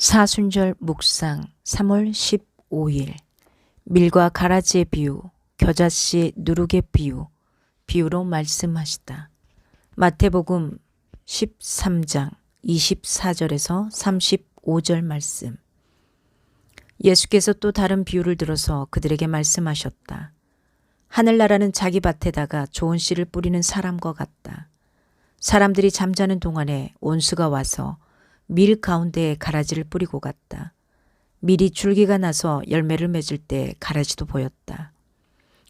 사순절 묵상 3월 15일 밀과 가라지의 비유, 겨자씨 누룩의 비유, 비유로 말씀하시다. 마태복음 13장 24절에서 35절 말씀. 예수께서 또 다른 비유를 들어서 그들에게 말씀하셨다. 하늘나라는 자기 밭에다가 좋은 씨를 뿌리는 사람과 같다. 사람들이 잠자는 동안에 온수가 와서 밀 가운데에 가라지를 뿌리고 갔다. 밀이 줄기가 나서 열매를 맺을 때 가라지도 보였다.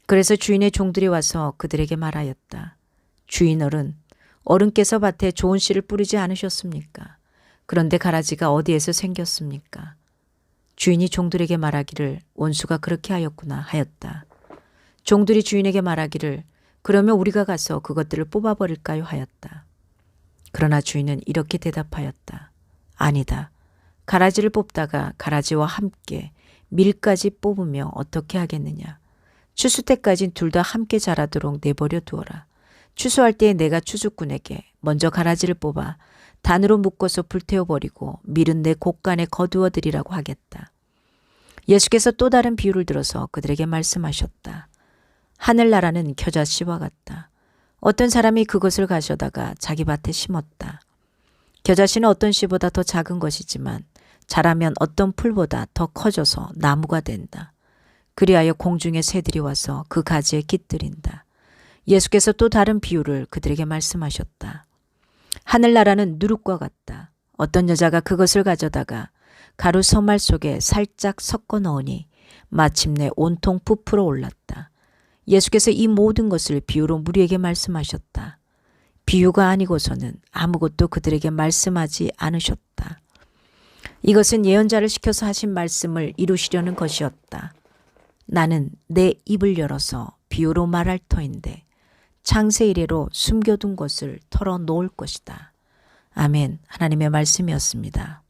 그래서 주인의 종들이 와서 그들에게 말하였다. 주인 어른, 어른께서 밭에 좋은 씨를 뿌리지 않으셨습니까? 그런데 가라지가 어디에서 생겼습니까? 주인이 종들에게 말하기를 원수가 그렇게 하였구나 하였다. 종들이 주인에게 말하기를 그러면 우리가 가서 그것들을 뽑아버릴까요 하였다. 그러나 주인은 이렇게 대답하였다. 아니다. 가라지를 뽑다가 가라지와 함께 밀까지 뽑으며 어떻게 하겠느냐. 추수 때까진 둘 다 함께 자라도록 내버려 두어라. 추수할 때에 내가 추수꾼에게 먼저 가라지를 뽑아 단으로 묶어서 불태워버리고 밀은 내 곳간에 거두어드리라고 하겠다. 예수께서 또 다른 비유를 들어서 그들에게 말씀하셨다. 하늘나라는 겨자씨와 같다. 어떤 사람이 그것을 가져다가 자기 밭에 심었다. 겨자씨는 어떤 씨보다 더 작은 것이지만 자라면 어떤 풀보다 더 커져서 나무가 된다. 그리하여 공중의 새들이 와서 그 가지에 깃들인다. 예수께서 또 다른 비유를 그들에게 말씀하셨다. 하늘나라는 누룩과 같다. 어떤 여자가 그것을 가져다가 가루 서말 속에 살짝 섞어 넣으니 마침내 온통 부풀어 올랐다. 예수께서 이 모든 것을 비유로 무리에게 말씀하셨다. 비유가 아니고서는 아무것도 그들에게 말씀하지 않으셨다. 이것은 예언자를 시켜서 하신 말씀을 이루시려는 것이었다. 나는 내 입을 열어서 비유로 말할 터인데 창세 이래로 숨겨둔 것을 털어놓을 것이다. 아멘. 하나님의 말씀이었습니다.